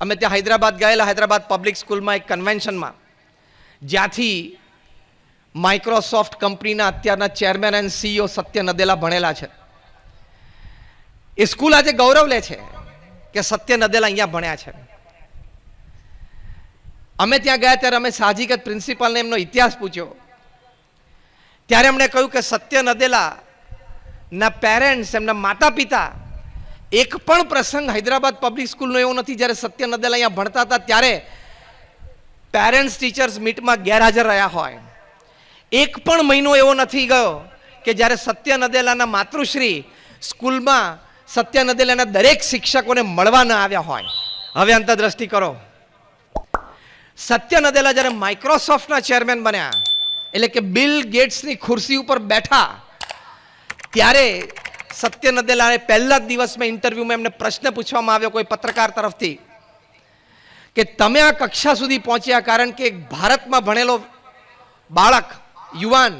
અમે ત્યાં હૈદરાબાદ ગયેલા, હૈદરાબાદ પબ્લિક સ્કૂલમાં એક કન્વેન્શનમાં જ્યાંથી માઇક્રોસોફ્ટ કંપનીના અત્યારના chairman and CEO Satya Nadella ભણેલા છે. એ સ્કૂલ આજે ગૌરવ લે છે કે સત્ય નદેલા અહીંયા ભણ્યા છે. અમે ત્યાં ગયા ત્યારે અમે સાહજિક જ પ્રિન્સિપાલને એમનો ઇતિહાસ પૂછ્યો. ત્યારે એમણે કહ્યું કે સત્ય નદેલા ના પેરેન્ટ્સ એમના માતા પિતા એક પણ પ્રસંગ હૈદરાબાદ પબ્લિક સ્કૂલનો એવો નથી, જ્યારે સત્ય નદેલા અહીંયા ભણતા હતા, ત્યારે પેરેન્ટ્સ ટીચર્સ મીટમાં ગેરહાજર રહ્યા હોય. એક પણ મહિનો એવો નથી ગયો કે જ્યારે સત્ય નદેલાના માતૃશ્રી સ્કૂલમાં સત્ય નદેલાના દરેક શિક્ષકોને મળવા ન આવ્યા હોય. હવે અંતરદ્રષ્ટિ કરો. સત્ય નદેલા જ્યારે માઇક્રોસોફ્ટના ચેરમેન બન્યા, એટલે કે બિલ ગેટ્સની ખુરશી ઉપર બેઠા, ત્યારે સત્ય નદેલાએ પહેલા જ દિવસમાં ઇન્ટરવ્યુમાં એમને પ્રશ્ન પૂછવામાં આવ્યો કોઈ પત્રકાર તરફથી કે તમે આ કક્ષા સુધી પહોંચ્યા કારણ કે એક ભારતમાં ભણેલો બાળક, યુવાન,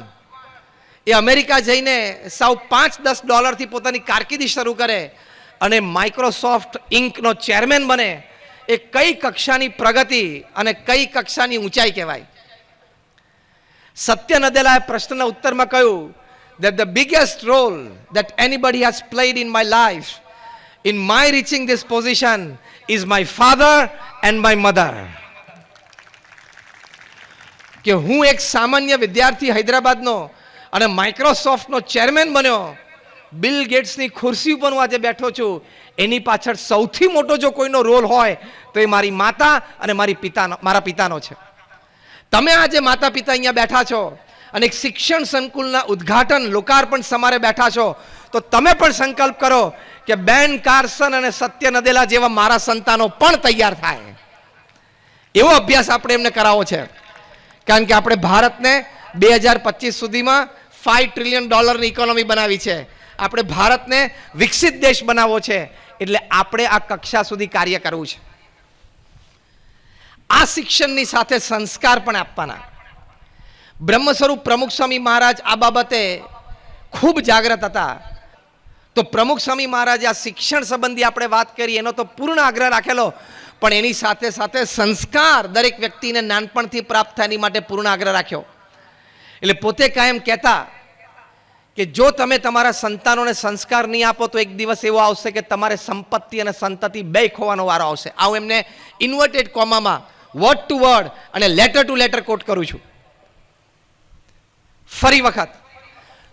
એ અમેરિકા જઈને સાવ પાંચ દસ ડોલરથી પોતાની કારકિર્દી શરૂ કરે અને માઇક્રોસોફ્ટ ઇન્કનો ચેરમેન બને, એ કઈ કક્ષાની પ્રગતિ અને કઈ કક્ષાની ઊંચાઈ કહેવાય? સત્ય નદેલાએ પ્રશ્નના ઉત્તરમાં કહ્યું that the biggest role that anybody has played in my life, in my reaching this position, is my father and my mother. કે હું એક સામાન્ય વિદ્યાર્થી હૈદરાબાદનો અને માઇક્રોસોફ્ટનો ચેરમેન બન્યો, બિલ ગેટ્સની ખુરશી ઉપર હું આજે બેઠો છું. એની પાછળ સૌથી મોટો જો કોઈનો રોલ હોય, તો એ મારી માતા અને મારી પિતાનો મારા પિતાનો છે. તમે આજે માતા પિતા અહીંયા બેઠા છો. અને એક શિક્ષણ સંકુલના ઉદ્ઘાટન લોકાર્પણ સમારે બેઠા છો. તો તમે પણ સંકલ્પ કરો કે બેન કાર્સન અને સત્ય નદેલા જેવા મારા સંતાનો પણ તૈયાર થાય. એવો અભ્યાસ આપણે એમને કરાવવો છે. કારણ કે આપણે ભારતને બે હજાર પચીસ સુધીમાં ફાઈવ ટ્રિલિયન ડોલરની ઇકોનોમી બનાવી છે. આપણે ભારતને વિકસિત દેશ બનાવવો છે. એટલે આપણે આ કક્ષા સુધી કાર્ય કરવું છે. આ શિક્ષણની સાથે સંસ્કાર પણ આપવાના. બ્રહ્મ સ્વરૂપ પ્રમુખ સ્વામી મહારાજ આ બાબતે ખૂબ જાગ્રત હતા. તો પ્રમુખ સ્વામી મહારાજે આ શિક્ષણ સંબંધી આપણે વાત કરી, એનો તો પૂર્ણ આગ્રહ રાખેલો. પણ એની સાથે સાથે સંસ્કાર દરેક વ્યક્તિને નાનપણથી પ્રાપ્ત થાય એની માટે પૂર્ણ આગ્રહ રાખ્યો. એટલે પોતે કાયમ કહેતા કે જો તમે તમારા સંતાનોને સંસ્કાર નહીં આપો, તો એક દિવસ એવો આવશે કે તમારે સંપત્તિ અને સંતતિ બે ખોવાનો વારો આવશે. આવું એમને ઇન્વર્ટેડ કોમામાં વર્ડ ટુ વર્ડ અને લેટર ટુ લેટર કોટ કરું છું. ફરી વખત.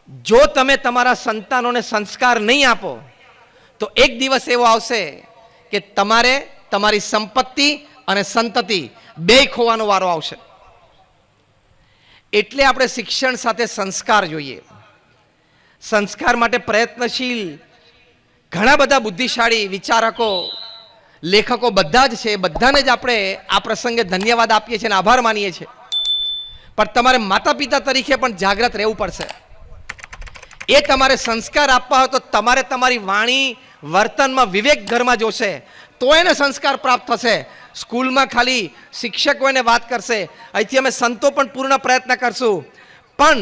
જો તમે તમારા સંતાનોને સંસ્કાર નહીં આપો, તો એક દિવસ એવો આવશે કે તમારે તમારી સંપત્તિ અને સંતતિ બે ખોવાનો વારો આવશે. એટલે આપણે શિક્ષણ સાથે સંસ્કાર જોઈએ. સંસ્કાર માટે પ્રયત્નશીલ ઘણા બધા બુદ્ધિશાળી વિચારકો, લેખકો બધા જ છે. બધાને જ આપણે આ પ્રસંગે ધન્યવાદ આપીએ છીએ અને આભાર માનીએ છીએ. પણ તમારે માતા પિતા તરીકે પણ જાગ્રત રહેવું પડશે. એ તમારે સંસ્કાર આપવા હોય તો તમારે તમારી વાણી વર્તનમાં વિવેક ઘરમાં જોશે. તો એને સંસ્કાર પ્રાપ્ત થશે. સ્કૂલમાં ખાલી શિક્ષકો એને વાત કરશે. અહીંથી અમે સંતો પણ પૂર્ણ પ્રયત્ન કરશું. પણ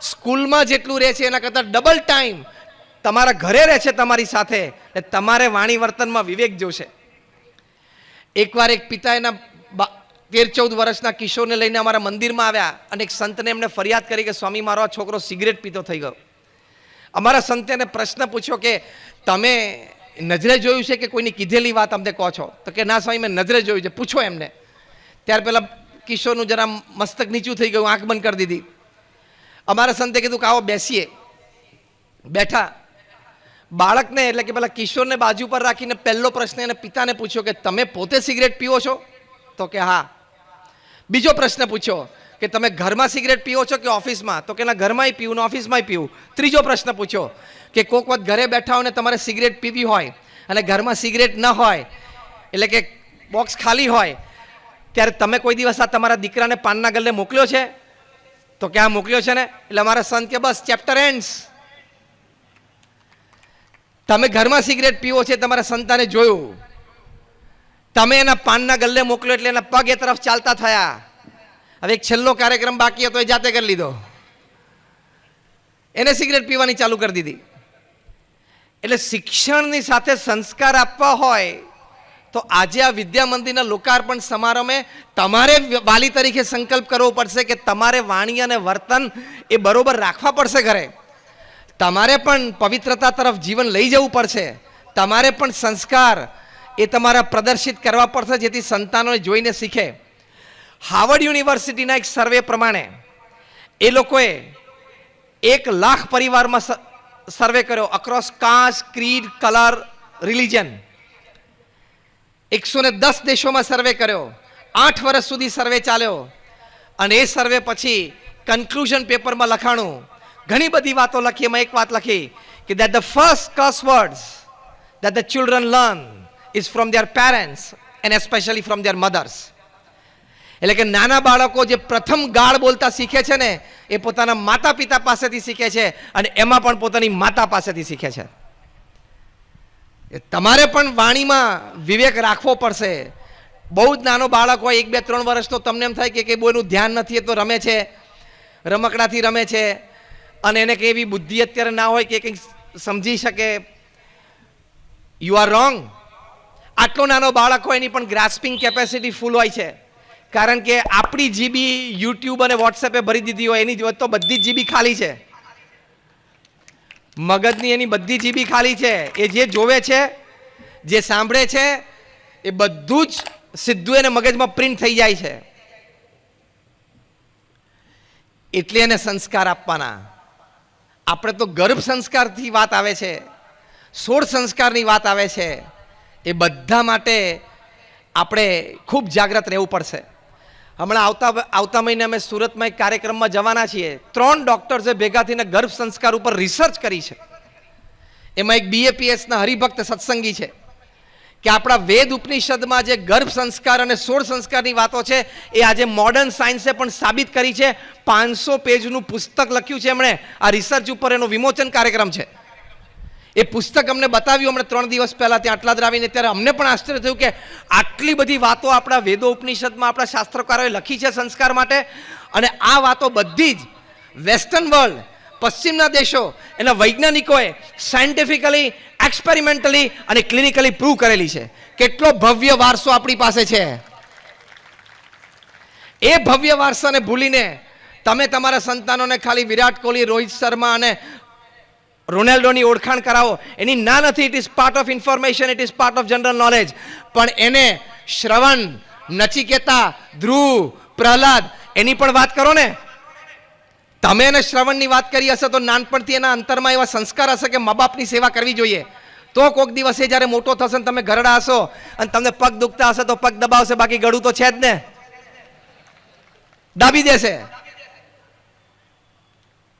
સ્કૂલમાં જેટલું રહે છે એના કરતાં ડબલ ટાઈમ તમારા ઘરે રહે છે તમારી સાથે તમારે વાણી વર્તનમાં વિવેક જોશે. એકવાર એક પિતા એના તેર ચૌદ વર્ષના કિશોરને લઈને અમારા મંદિરમાં આવ્યા અને એક સંતને એમને ફરિયાદ કરી કે, સ્વામી, મારો આ છોકરો સિગરેટ પીતો થઈ ગયો. અમારા સંતે એને પ્રશ્ન પૂછ્યો કે, તમે નજરે જોયું છે કે કોઈની કીધેલી વાત અમને કહો છો? તો કે, ના, સ્વામી, મેં નજરે જોયું છે. પૂછો એમને. ત્યાર પહેલાં કિશોરનું જરા મસ્તક નીચું થઈ ગયું, આંખ બંધ કરી દીધી. અમારા સંતે કીધું કે, આવો બેસીએ. બેઠા. બાળકને એટલે કે પેલા કિશોરને બાજુ પર રાખીને પહેલો પ્રશ્ન એને પિતાને પૂછ્યો કે, તમે પોતે સિગરેટ પીવો છો? તો કે, હા. બીજો પ્રશ્ન પૂછ્યો કે તમે ઘરમાં સિગરેટ પીવો છો કે ઓફિસમાં? તો કે ના, ઘરમાંય પીવું ને ઓફિસમાંય પીવું. ત્રીજો પ્રશ્ન પૂછ્યો કે કોક વખત ઘરે બેઠા હોય ને તમારે સિગરેટ પીવી હોય અને ઘરમાં સિગરેટ ન હોય, એટલે કે બોક્સ ખાલી હોય, ત્યારે તમે કોઈ દિવસ આ તમારા દીકરાને પાનના ગલ્લે મોકલ્યો છે? તો ક્યાં મોકલ્યો છે ને? એટલે અમારા સંત કે બસ, ચેપ્ટર એન્ડ્સ. તમે ઘરમાં સિગરેટ પીવો છે, તમારા સંતાને જોયું. તમે એના પાનના ગલ્લે મોકલ્યો એટલે એના પગ એ તરફ ચાલતા થયા. હવે એક છેલ્લો કાર્યક્રમ બાકી હતો, એ જાતે કરી લીધો. એને સિગરેટ પીવાની ચાલુ કરી દીધી. એટલે શિક્ષણની સાથે સંસ્કાર આપવા હોય, તો આજે આ વિદ્યા મંદિરના લોકાર્પણ સમારંભે તમારે વાલી તરીકે સંકલ્પ કરવો પડશે કે તમારે વાણી અને વર્તન એ બરોબર રાખવા પડશે ઘરે. તમારે પણ પવિત્રતા તરફ જીવન લઈ જવું પડશે. તમારે પણ સંસ્કાર એ તમારા પ્રદર્શિત કરવા પડશે જેથી સંતાનોને જોઈને શીખે. હાવર્ડ યુનિવર્સિટીના એક સર્વે પ્રમાણે એ લોકોએ એક લાખ પરિવારમાં સર્વે કર્યો across caste creed colour religion એકસો ને દસ દેશોમાં સર્વે કર્યો. આઠ વર્ષ સુધી સર્વે ચાલ્યો. અને એ સર્વે પછી કન્ક્લુઝન પેપરમાં લખાણું. ઘણી બધી વાતો લખી, એમાં એક વાત લખી કે દેટ ધ ફર્સ્ટ કસ words that the children learn is from their parents and especially from their mothers એટલે કે નાના બાળકો જે પ્રથમ ગાળ બોલતા શીખે છે ને, એ પોતાના માતા પિતા પાસેથી શીખે છે અને એમાં પણ પોતાની માતા પાસેથી શીખે છે. એ તમારે પણ વાણીમાં વિવેક રાખવો પડશે. બહુ જ નાનો બાળક હોય, એક બે ત્રણ વર્ષ તો તમને એમ થાય કે કંઈ બોયનું ધ્યાન નથી, એ તો રમે છે, રમકડાથી રમે છે. અને એને કંઈ એવી બુદ્ધિ અત્યારે ના હોય કે કંઈક સમજી શકે. યુ આર રોંગ આટલો નાનો બાળક હોય એની પણ ગ્રાસ્પિંગ કેપેસિટી ફૂલ હોય છે. કારણ કે આપણી જીબી યુટ્યુબ અને વોટ્સએપે ભરી દીધી હોય, એની તો બધી જીબી ખાલી છે. મગજની એની બધી જીબી ખાલી છે. એ જે જોવે છે, જે સાંભળે છે, એ બધું જ સીધું એને મગજમાં પ્રિન્ટ થઈ જાય છે. એટલે એને સંસ્કાર આપવાના. આપણે તો ગર્ભ સંસ્કારથી વાત આવે છે, સોળ સંસ્કારની વાત આવે છે. એ બધા માટે આપણે ખૂબ જાગ્રત રહેવું પડશે. હમણાં આવતા આવતા મહિને અમે સુરતમાં એક કાર્યક્રમમાં જવાના છીએ. ત્રણ ડૉક્ટર્સે ભેગા થઈને ગર્ભ સંસ્કાર ઉપર રિસર્ચ કરી છે. એમાં એક બીએપીએસના હરિભક્ત સત્સંગી છે. કે આપણા વેદ ઉપનિષદમાં જે ગર્ભ સંસ્કાર અને સોળ સંસ્કારની વાતો છે, એ આજે મોડર્ન સાયન્સે પણ સાબિત કરી છે. પાંચસો પેજનું પુસ્તક લખ્યું છે એમણે. આ રિસર્ચ ઉપર એનો વિમોચન કાર્યક્રમ છે. એ પુસ્તક અમને બતાવ્યું અમને ત્રણ દિવસ પહેલાં ત્યાં આટલા આવીને ત્યારે અમને પણ આશ્ચર્ય થયું કે આટલી બધી વાતો આપણા વેદો ઉપનિષદમાં આપણા શાસ્ત્રકારોએ લખી છે સંસ્કાર માટે. અને આ વાતો બધી જ વેસ્ટર્ન વર્લ્ડ, પશ્ચિમના દેશો, એના વૈજ્ઞાનિકોએ સાયન્ટિફિકલી, એક્સપેરિમેન્ટલી અને ક્લિનિકલી પ્રૂવ કરેલી છે. કેટલો ભવ્ય વારસો આપણી પાસે છે. એ ભવ્ય વારસાને ભૂલીને તમે તમારા સંતાનોને ખાલી વિરાટ કોહલી, રોહિત શર્મા અને રોનાલ્ડોની ઓળખાણ કરાવો. એની ના નથી it is part of information it is part of general knowledge પણ એને શ્રવણ, નચિકેતા, ધ્રુવ, પ્રહલાદ, એની પણ વાત કરો ને. તમે એને શ્રવણની વાત કરી હશે તો નાનપણથી એના અંતરમાં એવા સંસ્કાર હશે કે મા બાપની સેવા કરવી જોઈએ. તો કોઈક દિવસે જ્યારે મોટો થશે ને તમે ઘરડા હશો અને તમને પગ દુખતા હશે તો પગ દબાવશે, બાકી ગળું તો છે જ ને. દાબી દેશે.